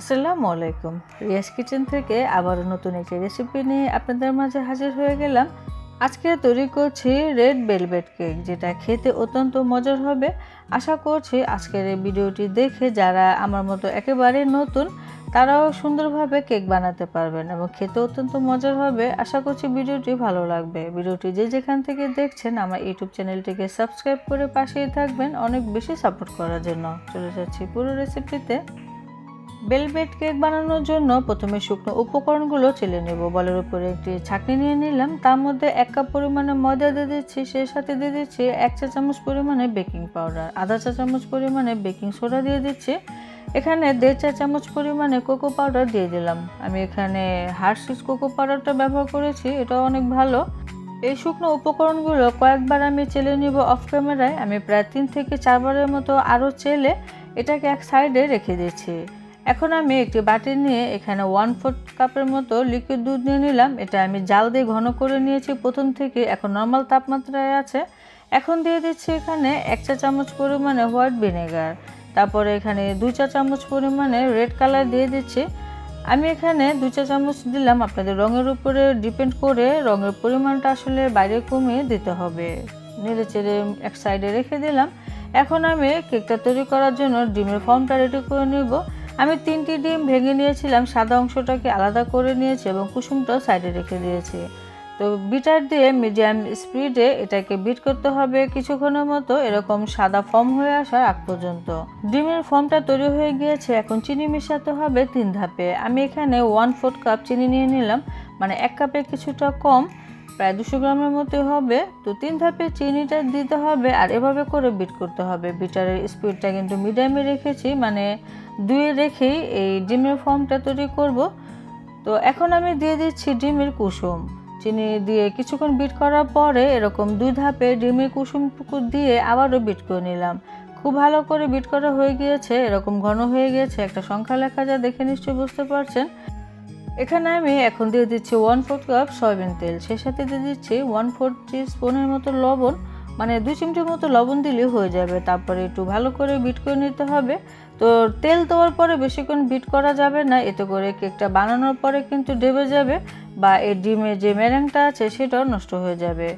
আসসালামু আলাইকুম। রিয়াস কিচেন থেকে আবারও নতুন একটি রেসিপি নিয়ে আপনাদের মাঝে হাজির হয়ে গেলাম। আজকে তৈরি করছি রেড ভেলভেট কেক যেটা খেতে অত্যন্ত মজার হবে। আশা করছি আজকের এই ভিডিওটি দেখে যারা আমার মতো একেবারে নতুন, তারাও সুন্দরভাবে কেক বানাতে পারবেন এবং খেতে অত্যন্ত মজার হবে। আশা করছি ভিডিওটি ভালো লাগবে। ভিডিওটি যে যেখান থেকে দেখছেন, আমার ইউটিউব চ্যানেলটিকে সাবস্ক্রাইব করে পাশেই থাকবেন অনেক বেশি সাপোর্ট করার জন্য। চলে যাচ্ছি পুরো রেসিপিতে বেলভেট কেক বানানোর জন্য প্রথমে শুকনো উপকরণগুলো চেলে নেব। বলের উপরে একটি ছাঁকনি নিয়ে নিলাম। তার মধ্যে এক কাপ পরিমাণে ময়দা দিয়ে দিচ্ছি। সেই সাথে দিয়ে দিচ্ছি এক চা চামচ পরিমাণে বেকিং পাউডার। আধা চা চামচ পরিমাণে বেকিং সোডা দিয়ে দিচ্ছি। এখানে দেড় চা চামচ পরিমাণে কোকো পাউডার দিয়ে দিলাম। আমি এখানে হার্সিস কোকো পাউডারটা ব্যবহার করেছি। এটা অনেক ভালো। এই শুকনো উপকরণগুলো কয়েকবার আমি চেলে নিব অফ ক্যামেরায়। আমি প্রায় তিন থেকে চারবারের মতো আরও চেলে এটাকে এক সাইডে রেখে দিচ্ছি। এখন আমি একটি বাটি নিয়ে এখানে ওয়ান ফোর্থ কাপের মতো লিকুইড দুধ নিয়ে নিলাম। এটা আমি জাল দিয়ে ঘন করে নিয়েছি প্রথম থেকে, এখন নর্মাল তাপমাত্রায় আছে। এখন দিয়ে দিচ্ছি এখানে এক চা চামচ পরিমাণে হোয়াইট ভিনেগার তারপরে এখানে দুই চা চামচ পরিমাণে রেড কালার দিয়ে দিচ্ছি। আমি এখানে দুই চা চামচ দিলাম, আপনাদের রঙের উপরে ডিপেন্ড করে রঙের পরিমাণটা আসলে বাইরে কমিয়ে দিতে হবে। নেড়ে চেড়ে এক সাইডে রেখে দিলাম। এখন আমি কেকটা তৈরি করার জন্য ডিমের ফর্মটা রেডি করে নেব। আমি তিনটি ডিম ভেঙে নিয়েছিলাম, সাদা অংশটাকে আলাদা করে নিয়েছি এবং কুসুমটাও সাইডে রেখে দিয়েছি। তো বিটার দিয়ে মিডিয়াম স্পিডে এটাকে বিট করতে হবে কিছুক্ষণের মতো, এরকম সাদা ফর্ম হয়ে আসার আগ পর্যন্ত। ডিমের ফর্মটা তৈরি হয়ে গিয়েছে, এখন চিনি মেশাতে হবে তিন ধাপে। আমি এখানে ওয়ান ফোর্থ কাপ চিনি নিয়ে নিলাম মানে এক কাপে কিছুটা কম। প্রায় দুশো গ্রামের মতো হবে। তো তিন ধাপে চিনিটা দিতে হবে আর এভাবে করে বিট করতে হবে। বিটারের স্পিডটা কিন্তু মিডিয়ামে রেখেছি মানে দুয়ে রেখেই এই ডিমের ফর্মটা তৈরি করব। তো এখন আমি দিয়ে দিচ্ছি ডিমের কুসুম। চিনি দিয়ে কিছুক্ষণ বিট করার পরে এরকম দুই ধাপে ডিমের কুসুমটুকু দিয়ে আবারও বিট করে নিলাম। খুব ভালো করে বিট করা হয়ে গিয়েছে, এরকম ঘন হয়ে গিয়েছে, একটা সংখ্যা লেখা যা দেখে নিশ্চয়ই বুঝতে পারছেন। এখানে আমি এখন দিয়ে দিচ্ছি ওয়ান ফোর্থ কাপ সয়াবিন তেল। সেই সাথে দিয়ে দিচ্ছি ওয়ান ফোর্থ স্পুনের মতো লবণ। মানে দুই চিমটির মতো লবণ দিলেই হয়ে যাবে। তারপরে একটু ভালো করে বিট করে নিতে হবে। তো তেল দেওয়ার পরে বেশিক্ষণ বিট করা যাবে না। এতে করে কেকটা বানানোর পরে কিন্তু ডেবে যাবে বা এই ডিমের যে মেরেংটা আছে সেটাও নষ্ট হয়ে যাবে।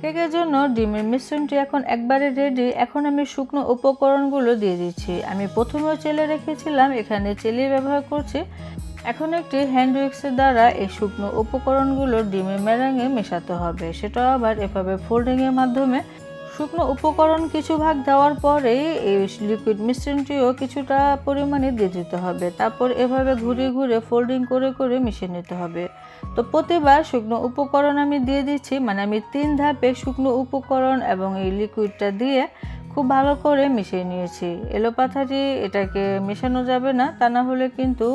কেকের জন্য ডিমের মিশ্রণটি এখন একবারে রেডি এখন আমি শুকনো উপকরণগুলো দিয়ে দিচ্ছি। আমি প্রথমেও চেলে রেখেছিলাম। এখানে চেলে ব্যবহার করছি। এখন একটি হ্যান্ড উইক্সের দ্বারা এই শুকনো উপকরণগুলো ডিমের মেরাঙে মেশাতে হবে। সেটা আবার এভাবে ফোল্ডিংয়ের মাধ্যমে শুকনো উপকরণ কিছু ভাগ দেওয়ার পরেই এই লিকুইড মিশ্রণটিও কিছুটা পরিমাণে দিয়ে দিতে হবে। তারপর এভাবে ঘুরে ঘুরে ফোল্ডিং করে করে মিশিয়ে নিতে হবে। তো প্রতিবার শুকনো উপকরণ আমি দিয়ে দিচ্ছি মানে আমি তিন ধাপে শুকনো উপকরণ এবং এই লিকুইডটা দিয়ে খুব ভালো করে মিশিয়ে নিয়েছি। এলোপাথারি এটাকে মেশানো যাবে না, তা না হলে কিন্তু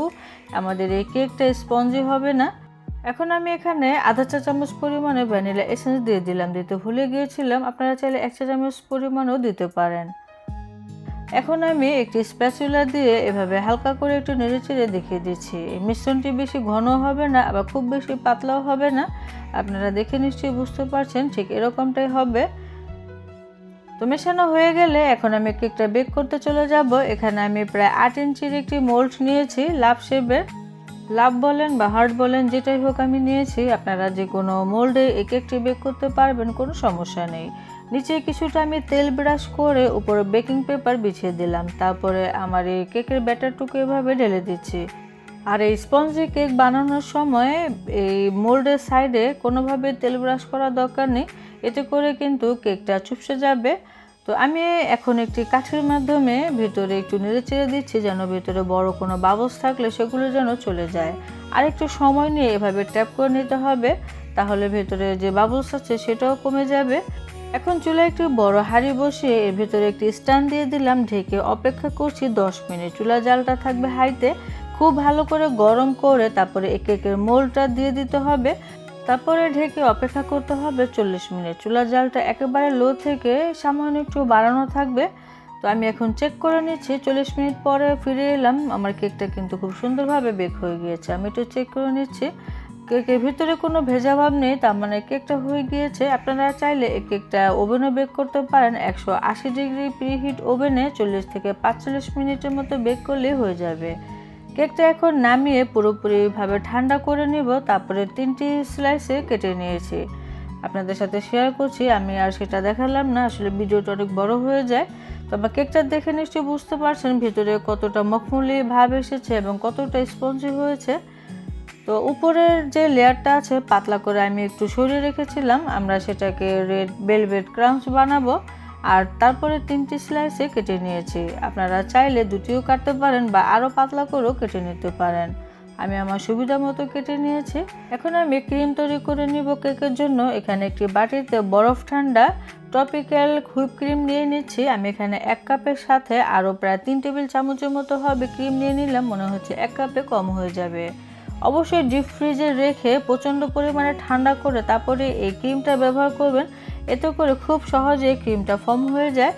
আমাদের এই কেকটা স্পঞ্জি হবে না। এখন আমি এখানে আধা চা চামচ পরিমাণে ভ্যানিলা এসেন্স দিয়ে দিলাম, দিতে ভুলে গিয়েছিলাম। আপনারা চাইলে এক চা চামচ পরিমাণও দিতে পারেন। এখন আমি একটি স্প্যাচুলা দিয়ে এভাবে হালকা করে একটু নেড়েচেড়ে দেখিয়ে দিচ্ছি। এই মিশ্রণটি বেশি ঘন হবে না, আবার খুব বেশি পাতলাও হবে না। আপনারা দেখে নিশ্চয়ই বুঝতে পারছেন ঠিক এরকমটাই হবে। তো মেশানো হয়ে গেলে এখন আমি কেকটা বেক করতে চলে যাব। এখানে আমি প্রায় আট ইঞ্চির একটি মোল্ড নিয়েছি। লাভ শেপের লাভ বলেন বা হার্ট বলেন, যেটাই হোক আমি নিয়েছি। আপনারা যে কোনো মোল্ডে এই কেকটি বেক করতে পারবেন, কোনো সমস্যা নেই। নিচে কিছুটা আমি তেল ব্রাশ করে উপরে বেকিং পেপার বিছিয়ে দিলাম। তারপরে আমার এই কেকের ব্যাটারটুকু এভাবে ঢেলে দিচ্ছি। আর এই স্পঞ্জি কেক বানানোর সময় এই মোল্ডের সাইডে কোনোভাবে তেল ব্রাশ করার দরকার নেই। এতে করে কিন্তু কেকটা চুপসে যাবে। তো আমি এখন একটি কাঠের মাধ্যমে ভেতরে একটু নেড়ে চেড়ে দিচ্ছি যেন ভেতরে বড় কোনো বাবস থাকলে সেগুলো যেন চলে যায়। আর একটু সময় নিয়ে এভাবে ট্যাপ করে নিতে হবে, তাহলে ভেতরে যে বাবলস আছে সেটাও কমে যাবে। এখন চুলে একটি বড় হাঁড়ি বসিয়ে এর ভেতরে একটি স্ট্যান্ড দিয়ে দিলাম, ঢেকে অপেক্ষা করছি দশ মিনিট। চুলা জালটা থাকবে হাইতে। খুব ভালো করে গরম করে তারপরে এক কেকের মোলটা দিয়ে দিতে হবে। তারপরে ঢেকে অপেক্ষা করতে হবে চল্লিশ মিনিট। চুলার জালটা একেবারে লো থেকে সামান্য একটু বাড়ানো থাকবে। তো আমি এখন চেক করে নিচ্ছি। চল্লিশ মিনিট পরে ফিরে এলাম। আমার কেকটা কিন্তু খুব সুন্দরভাবে বেক হয়ে গিয়েছে। আমি একটু চেক করে নিচ্ছি। কেকের ভিতরে কোনো ভেজা ভাব নেই, তার মানে কেকটা হয়ে গিয়েছে। আপনারা চাইলে এই কেকটা ওভেনে বেক করতে পারেন। একশো আশি ডিগ্রি প্রিহিট ওভেনে চল্লিশ থেকে পাঁচচল্লিশ মিনিটের মতো বেক করলেই হয়ে যাবে। কেকটা এখন নামিয়ে পুরোপুরিভাবে ঠান্ডা করে নিব, তারপরে তিনটি স্লাইসে কেটে নিয়েছি। আপনাদের সাথে শেয়ার করছি, আমি আর সেটা দেখালাম না, আসলে ভিডিওটা অনেক বড় হয়ে যায়। তো আমার কেকটা দেখে নিশ্চয়ই বুঝতে পারছেন, ভিতরে কতটা মখমলি ভাব এসেছে এবং কতটা স্পঞ্জি হয়েছে। তো উপরের যে লেয়ারটা আছে, পাতলা করে আমি একটু সরিয়ে রেখেছিলাম, আমরা সেটাকে রেড বেলভেট ক্রাঞ্চ বানাবো। আর তারপরে তিনটি স্লাইসে কেটে নিয়েছি। আপনারা চাইলে দুটিও কাটতে পারেন বা আরও পাতলা করেও কেটে নিতে পারেন। আমি আমার সুবিধা মতো কেটে নিয়েছি। এখন আমি ক্রিম তৈরি করে নিব কেকের জন্য। এখানে একটি বাটিতে বরফ ঠান্ডা টপিক্যাল হুইপ ক্রিম নিয়ে নিচ্ছি। আমি এখানে এক কাপের সাথে আরও প্রায় তিন টেবিল চামচের মতো হবে ক্রিম নিয়ে নিলাম। মনে হচ্ছে এক কাপে কম হয়ে যাবে। অবশ্যই ডিপ ফ্রিজে রেখে প্রচণ্ড পরিমাণে ঠান্ডা করে তারপরে এই ক্রিমটা ব্যবহার করবেন। এতে করে খুব সহজে ক্রিমটা ফর্ম হয়ে যায়।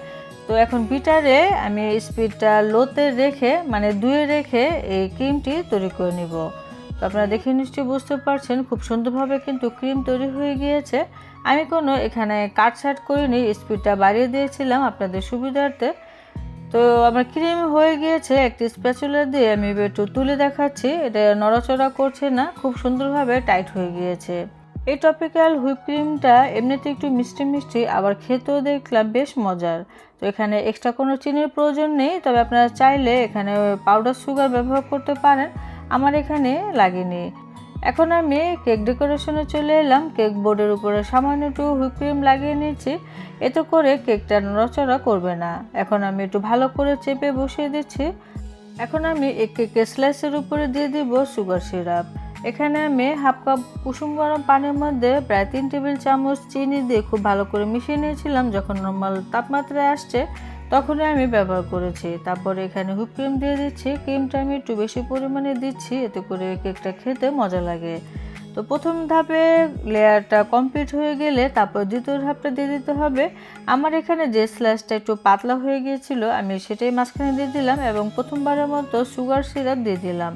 তো এখন বিটারে আমি স্পিডটা লোতে রেখে মানে দুয়ে রেখে এই ক্রিমটি তৈরি করে নিব। তো আপনারা দেখে নিশ্চয়ই বুঝতে পারছেন, খুব সুন্দরভাবে কিন্তু ক্রিম তৈরি হয়ে গিয়েছে। আমি কোনো এখানে কাট সাট করিনি স্পিডটা বাড়িয়ে দিয়েছিলাম আপনাদের সুবিধার্থে। তো আমার ক্রিম হয়ে গিয়েছে, একটি স্প্যাচুলা দিয়ে আমি একটু তুলে দেখাচ্ছি। এটা নড়াচড়া করছে না, খুব সুন্দরভাবে টাইট হয়ে গিয়েছে। এই টপিক্যাল হুইপ ক্রিমটা এমনিতে একটু মিষ্টি মিষ্টি, আবার খেতেও দেখলাম বেশ মজার। তো এখানে এক্সট্রা কোনো চিনির প্রয়োজন নেই, তবে আপনারা চাইলে এখানে পাউডার সুগার ব্যবহার করতে পারেন। আমার এখানে লাগেনি। এখন আমি কেক ডেকোরেশনে চলে এলাম। কেক বোর্ডের উপরে সামান্য একটু হুইপ ক্রিম লাগিয়ে নিয়েছি। এতে করে কেকটা নড়াচড়া করবে না। এখন আমি একটু ভালো করে চেপে বসিয়ে দিচ্ছি। এখন আমি এই কেকের স্লাইসের উপরে দিয়ে দিব সুগার সিরাপ। এখানে আমি হাফ কাপ কুসুম গরম পানির মধ্যে প্রায় তিন টেবিল চামচ চিনি দিয়ে খুব ভালো করে মিশিয়ে নিয়েছিলাম, যখন নর্মাল তাপমাত্রায় আসছে। তখনই আমি ব্যবহার করেছি। তারপরে এখানে হুইপ ক্রিম দিয়ে দিচ্ছি। ক্রিমটা আমি একটু বেশি পরিমাণে দিচ্ছি, এতে করে কেকটা খেতে মজা লাগে। তো প্রথম ধাপে লেয়ারটা কমপ্লিট হয়ে গেলে তারপর দ্বিতীয় ধাপটা দিয়ে দিতে হবে। আমার এখানে যে স্ল্যাশটা একটু পাতলা হয়ে গিয়েছিল, আমি সেটাই মাঝখানে দিয়ে দিলাম এবং প্রথমবারের মতো সুগার সিরাপ দিয়ে দিলাম।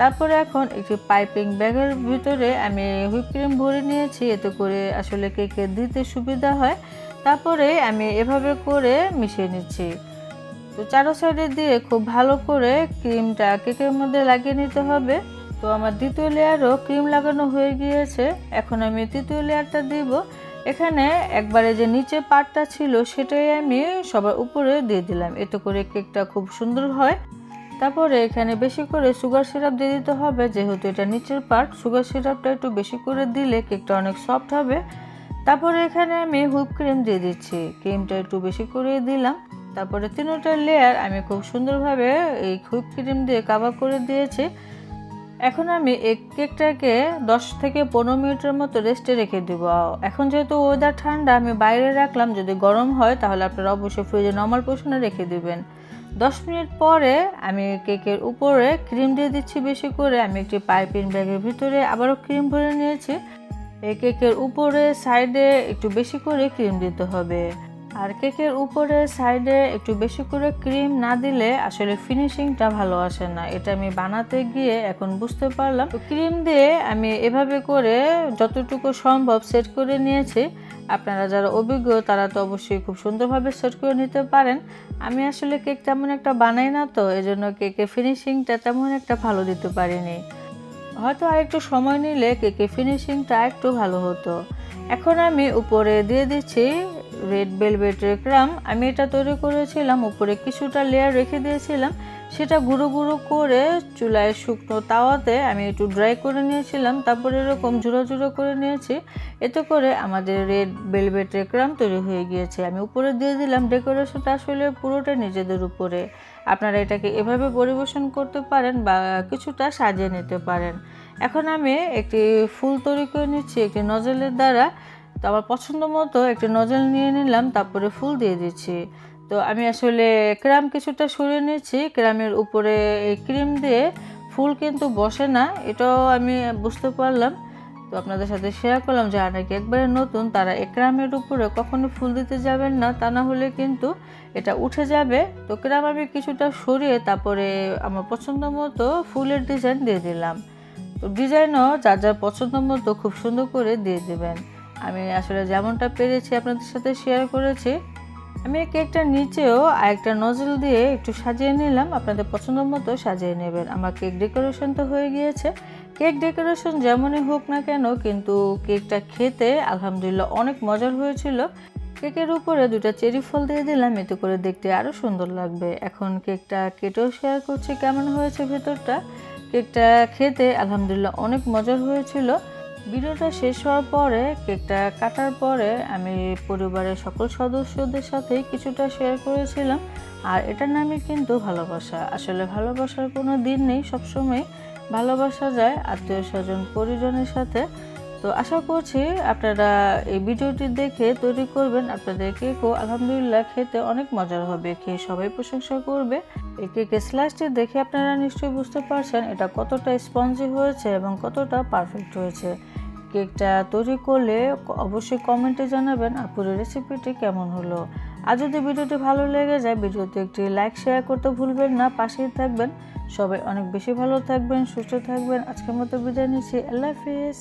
তারপরে এখন একটি পাইপিং ব্যাগের ভিতরে আমি হুইপ ক্রিম ভরে নিয়েছি, এতে করে আসলে কেকে দিতে সুবিধা হয়। তারপরে আমি এভাবে করে মিশিয়ে নিচ্ছি। তো চারো সাইডে দিয়ে খুব ভালো করে ক্রিমটা কেকের মধ্যে লাগিয়ে নিতে হবে। তো আমার দ্বিতীয় লেয়ারও ক্রিম লাগানো হয়ে গিয়েছে। এখন আমি তৃতীয় লেয়ারটা দিব। এখানে একবারে যে নিচে পার্টটা ছিল সেটাই আমি সবার উপরে দিয়ে দিলাম। এতে করে কেকটা খুব সুন্দর হয়। তারপরে এখানে বেশি করে সুগার সিরাপ দিয়ে দিতে হবে। যেহেতু এটা নিচের পার্ট সুগার সিরাপটা একটু বেশি করে দিলে কেকটা অনেক সফট হবে। তারপরে এখানে আমি হুইপ ক্রিম দিয়ে দিচ্ছি। ক্রিমটা একটু বেশি করে দিলাম। তারপরে তিনটা লেয়ার আমি খুব সুন্দরভাবে এই হুইপ ক্রিম দিয়ে কাভার করে দিয়েছি। এখন আমি এক কেকটাকে দশ থেকে পনেরো মিনিটের মতো রেস্টে রেখে দেব। এখন যেহেতু ওয়েদার ঠান্ডা, আমি বাইরে রাখলাম, যদি গরম হয় তাহলে আপনারা অবশ্যই ফ্রিজে নর্মাল পোষণে রেখে দেবেন। দশ মিনিট পরে আমি কেকের উপরে ক্রিম দিয়ে দিচ্ছি বেশি করে। আমি একটি পাইপিং ব্যাগের ভিতরে আবারও ক্রিম ভরে নিয়েছি। এই কেকের উপরে সাইডে একটু বেশি করে ক্রিম দিতে হবে। আর কেকের উপরে সাইডে একটু বেশি করে ক্রিম না দিলে আসলে ফিনিশিংটা ভালো আসে না। এটা আমি বানাতে গিয়ে এখন বুঝতে পারলাম। ক্রিম দিয়ে আমি এভাবে করে যতটুকু সম্ভব সেট করে নিয়েছি। আপনারা যারা অভিজ্ঞ, তারা তো অবশ্যই খুব সুন্দরভাবে সেট করে নিতে পারেন। আমি আসলে কেক তেমন একটা বানাই না তো, এজন্য কেকের ফিনিশিংটা তেমন একটা ভালো দিতে পারিনি। হয়তো আর একটু সময় নিলে কেকে ফিনিশিংটা একটু ভালো হতো। এখন আমি উপরে দিয়ে দিচ্ছি রেড ভেলভেটের ক্রাম। আমি এটা তৈরি করেছিলাম, উপরে কিছুটা লেয়ার রেখে দিয়েছিলাম। সেটা গুঁড়ো গুঁড়ো করে চুলায় শুকনো তাওয়াতে আমি একটু ড্রাই করে নিয়েছিলাম। তারপরে এরকম জুড়ো জুড়ো করে নিয়েছি। এতে করে আমাদের রেড ভেলভেটের ক্রাম তৈরি হয়ে গিয়েছে। আমি উপরে দিয়ে দিলাম। ডেকোরেশনটা আসলে পুরোটা নিজেদের উপরে। আপনারা এটাকে এভাবে পরিবেশন করতে পারেন বা কিছুটা সাজিয়ে নিতে পারেন। এখন আমি একটি ফুল তৈরি করে নিচ্ছি, একটি নজলের দ্বারা। তো আমার পছন্দ মতো একটি নজল নিয়ে নিলাম, তারপরে ফুল দিয়ে দিচ্ছি। তো আমি আসলে ক্রাম কিছুটা সরিয়ে নিয়েছি ক্রামের উপরে এই ক্রিম দিয়ে ফুল কিন্তু বসে না, এটাও আমি বুঝতে পারলাম। তো আপনাদের সাথে শেয়ার করলাম যারা নাকি একবারে নতুন, তারা এই ক্রামের উপরে কখনো ফুল দিতে যাবেন না, তা না হলে কিন্তু এটা উঠে যাবে। তো ক্রাম আমি কিছুটা সরিয়ে তারপরে আমার পছন্দ মতো ফুলের ডিজাইন দিয়ে দিলাম। তো ডিজাইনও যার যার পছন্দ মতো খুব সুন্দর করে দিয়ে দেবেন। আমি আসলে যেমনটা পেরেছি আপনাদের সাথে শেয়ার করেছি, আমি কেকটার নিচেও আরেকটা নজল দিয়ে একটু সাজিয়ে নিলাম, আপনাদের পছন্দ মতো সাজিয়ে নেবেন। আমার কেক ডেকোরেশন তো হয়ে গিয়েছে। কেক ডেকোরেশন যেমনই হোক না কেন, কিন্তু কেকটা খেতে আলহামদুলিল্লাহ অনেক মজার হয়েছিল। কেকের উপরে দুটো চেরি ফল দিয়ে দিলাম, এতে করে দেখতে আরও সুন্দর লাগবে। এখন কেকটা কেটেও শেয়ার করছি কেমন হয়েছে ভেতরটা। কেকটা খেতে আলহামদুলিল্লাহ অনেক মজার হয়েছিল। ভিডিওটা শেষ হওয়ার পরে, কেকটা কাটার পরে আমি পরিবারের সকল সদস্যদের সাথে কিছুটা শেয়ার করেছিলাম। আর এটার নামই কিন্তু ভালোবাসা। আসলে ভালোবাসার কোনো দিন নেই সবসময়। ভালোবাসা যায়, আত্মীয় স্বজন পরিজনের সাথে। তো আশা করছি আপনারা এই ভিডিওটি দেখে তৈরি করবেন। আপনাদের কেকও আলহামদুলিল্লাহ খেতে অনেক মজার হবে, খেয়ে সবাই প্রশংসা করবে। এই কেকের স্ল্যাশটি দেখে আপনারা নিশ্চয়ই বুঝতে পারছেন এটা কতটা স্পঞ্জি হয়েছে এবং কতটা পারফেক্ট হয়েছে। কেকটা তৈরি করলে অবশ্যই কমেন্টে জানাবেন আপুরের রেসিপিটি কেমন হলো। আর যদি ভিডিওটি ভালো লেগে যায়, ভিডিওতে একটি লাইক শেয়ার করতে ভুলবেন না। পাশেই থাকবেন। সবাই অনেক বেশি ভালো থাকবেন, সুস্থ থাকবেন। আজকের মতো বিদায় নিচ্ছি। আল্লাহ হাফিজ।